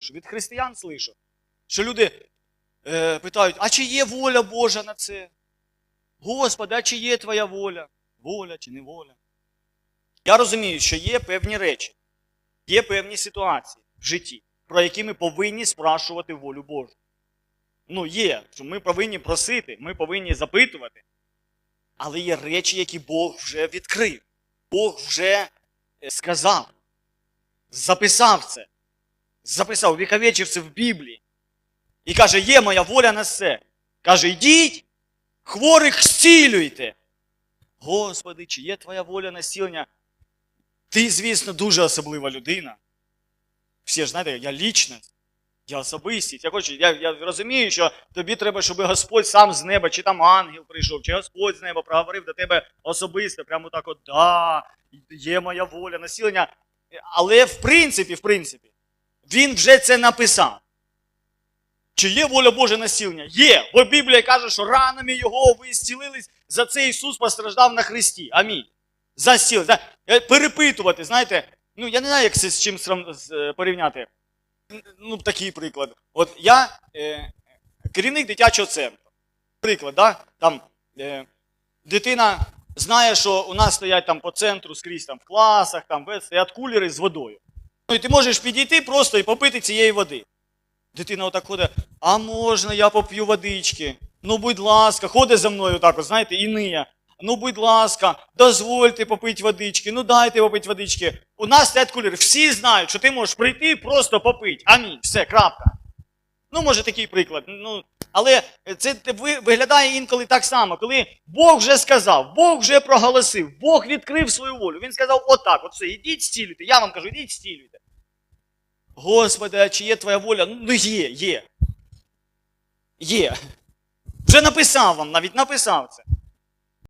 слышу, від християн слышу, що люди е, питають, а чи є воля Божа на це? Господи, а чи є твоя воля? Воля чи не воля? Я розумію, що є певні речі, є певні ситуації в житті, про які ми повинні спрашувати волю Божу. Ну, є, що ми повинні просити, ми повинні запитувати. Але є речі, які Бог вже відкрив. Бог вже е, сказав, записав це, записав, віковечив це в Біблії. І каже, є моя воля на все. Каже, йдіть, хворих зцілюйте. Господи, чи є твоя воля на зцілення? Ти, звісно, дуже особлива людина. Всі ж знаєте, я лічність, я особистість. Я, хочу, я, я розумію, що тобі треба, щоб Господь сам з неба, чи там ангел прийшов, чи Господь з неба проговорив до тебе особисто, прямо так от, да, є моя воля, насілення. Але в принципі, в принципі, він вже це написав. Чи є воля Божа насілення? Є. Бо Біблія каже, що ранами його ви зцілились, за це Ісус постраждав на Христі. Амінь. За зцілення. Перепитувати, знаєте, ну я не знаю, як це з чим е, порівняти. Ну, такий приклад. От я е, керівник дитячого центру. Приклад, да? там е, дитина знає, що у нас стоять там по центру скрізь там в класах, там стоять кулери з водою. І ти можеш підійти просто і попити цієї води. Дитина отак ходить, а можна я поп'ю водички? Ну, будь ласка, ходить за мною так, от, знаєте, і ниє. Ну, будь ласка, дозвольте попити водички, ну дайте попити водички. У нас стоять кулери. Всі знають, що ти можеш прийти і просто попити. Амінь. Все, крапка. Ну, може, такий приклад. Ну, але це виглядає інколи так само, коли Бог вже сказав, Бог вже проголосив, Бог відкрив свою волю. Він сказав, отак, от все, ідіть стілюйте. Я вам кажу, ідіть стілюйте. Господи, чи є твоя воля? Ну, є, є. Є. Вже написав вам, навіть написав це.